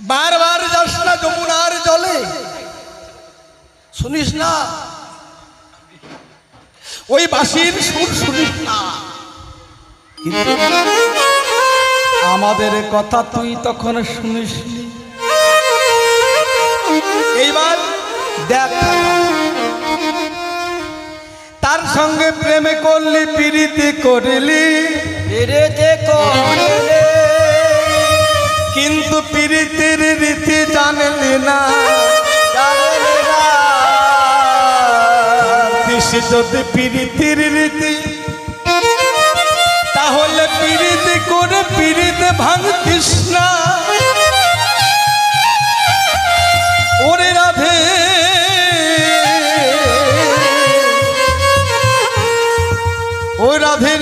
বারবার যাস না যমুনার জলে। শুনিস না? ওই বাঁশির সুর শুনিস না। আমাদের কথা তুই তখন শুনিস এইবার দেখ। তার সঙ্গে প্রেমে করলি, পিরিতি করলি। পেরেতে করলে। যদি পিরিতির রীতি। তাহলে পিরিতি করে পীড়িতে ভাঙ না ওরে রাধে। ওই রাধে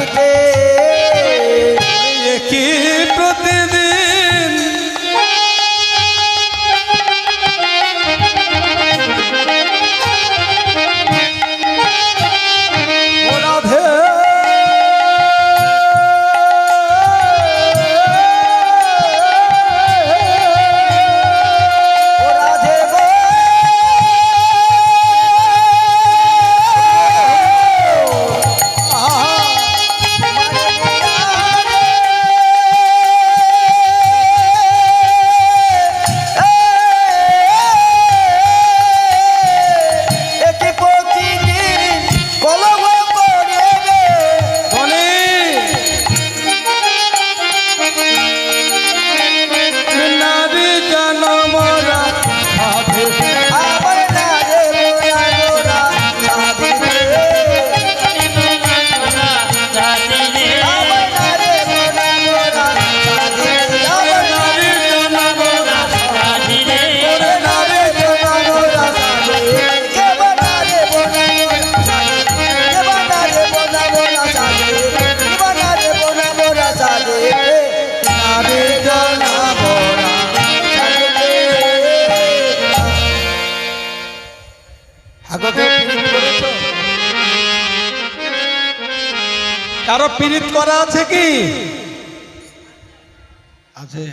দিতে আমার কারও পীড়িত করা আছে কি? আছে।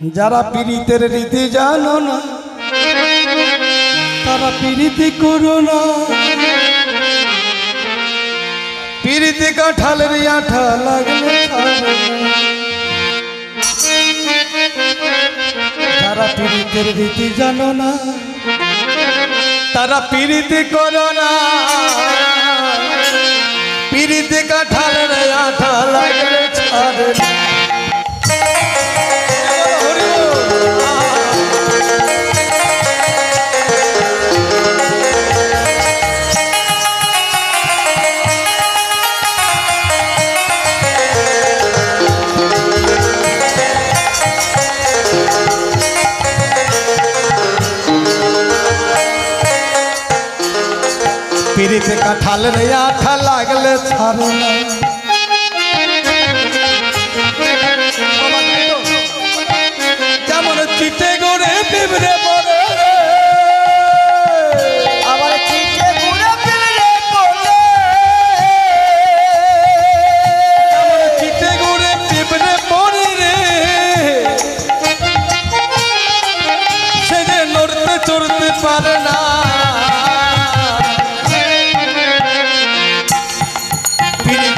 যারা পীড়িতের রীতি জানো না, তারা পীড়িতি করো না। পীড়িতি কাঁঠালের আঠা লাগলে। যারা পীড়িতের রীতি জানো না তারা পিড়িতে করো না। পীড়িতি কাঠালে আঠা লাগলে পিড়িতে কাঁঠাল রে আঠা লাগলে ছাড়ে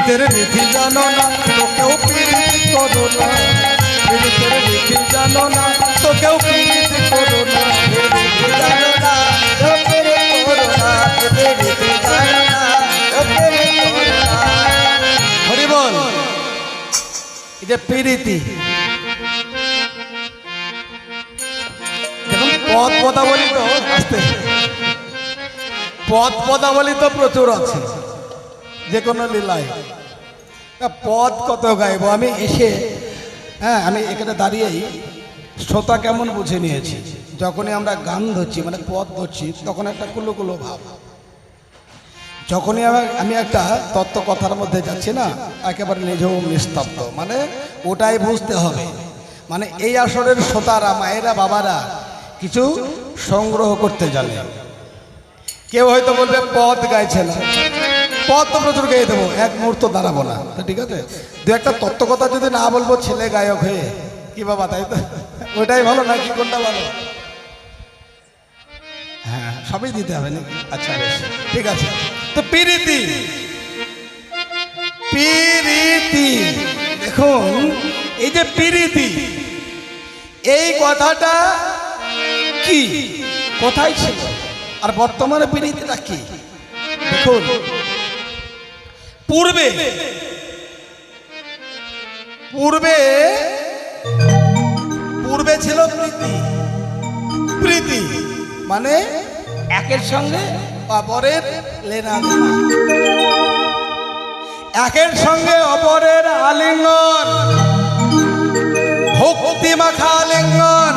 পীড়িতের রীতি জানো না, তোকেও পীড়িত করো না। পীড়িতের রীতি জানো না, তোকেও পীড়িত করো না। জানো না তেরে রীতি জানো না ও তেরে করোনা হরি বল এটা পীড়িতি পদ পদাবলী তো আসতে পদ পদাবলী তো প্রচুর আছে, যে কোনো লীলায়। পদ কত গাইবো? আমি এসে হ্যাঁ আমি এখানে দাঁড়িয়েই শ্রোতা কেমন বুঝে নিয়েছি। যখনই আমরা গান ধরছি মানে পথ ধরছি, তখন একটা কুলো কুলো ভাব। যখনই আমি- একটা তত্ত্ব কথার মধ্যে যাচ্ছি না, একেবারে নিজেও নিস্তব্ধ। মানে ওটাই বুঝতে হবে। মানে এই আসরের শ্রোতারা, মায়েরা, বাবারা কিছু সংগ্রহ করতে জানে। কেউ হয়তো বলবে পথ গাইছে না। পথ তো প্রচুর গেয়ে দেবো। এক মুহূর্ত দাঁড়াবো না। ঠিক আছে? দু একটা তত্ত্ব কথা যদি না বলব, ছেলে গায়ক হয়ে। কি বাবা, তাই তো? ওটাই ভালো না কি কোনটা ভালো? হ্যাঁ সবই দিতে হবে নাকি? আচ্ছা ঠিক আছে। তো পিরিতি। পিরিতি। দেখুন, এই যে পিরিতি, এই কথাটা কি? কোথায় ছিল? আর বর্তমানে পিরিতিটা কি? দেখুন। পূর্বে। পূর্বে পূর্বে ছিল প্রীতি। প্রীতি মানে একের সঙ্গে অপরের লেনা একের সঙ্গে অপরের আলিঙ্গন। ভক্তি মাখা আলিঙ্গন।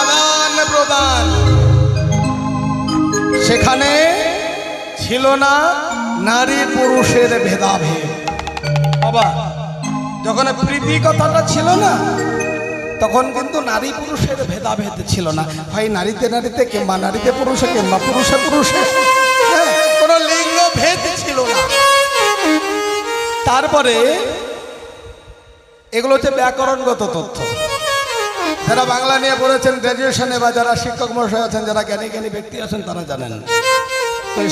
আদান প্রদান। সেখানে ছিল না নারী পুরুষের ভেদাভেদ। বাবা যখন প্রীতি কথাটা ছিল না তখন কিন্তু নারী পুরুষের ভেদাভেদ ছিল না। হয় নারীতে নারীতে কিংবা নারীতে পুরুষে কিংবা পুরুষে পুরুষে হ্যাঁ, কোনো লিঙ্গ ভেদ ছিল না। তারপরে এগুলো হচ্ছে ব্যাকরণগত তথ্য। যারা বাংলা নিয়ে পড়েছেন গ্র্যাজুয়েশনে বা যারা শিক্ষক মহাশয় আছেন যারা জ্ঞানী জ্ঞানী ব্যক্তি আছেন তারা জানেন।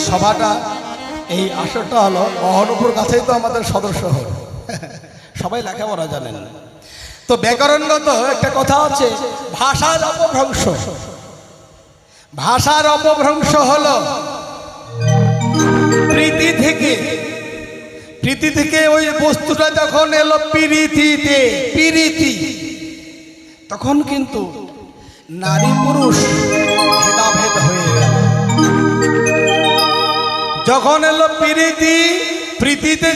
সভাটা এই আসরটা হলো অহনপুর কাছেই তো আমাদের সদস্য হল। সবাই লেখাপড়া জানেন। তো ব্যাকরণগত একটা কথা আছে, ভাষার অপভ্রংশ। ভাষার অপভ্রংশ হলো প্রীতি থেকে প্রীতি থেকে ওই বস্তুটা যখন এলো পিরিতিতে, পিরিতি। তখন কিন্তু নারী পুরুষ ভেদাভেদ হয়ে যখন এলো প্রীতি প্রীতিতে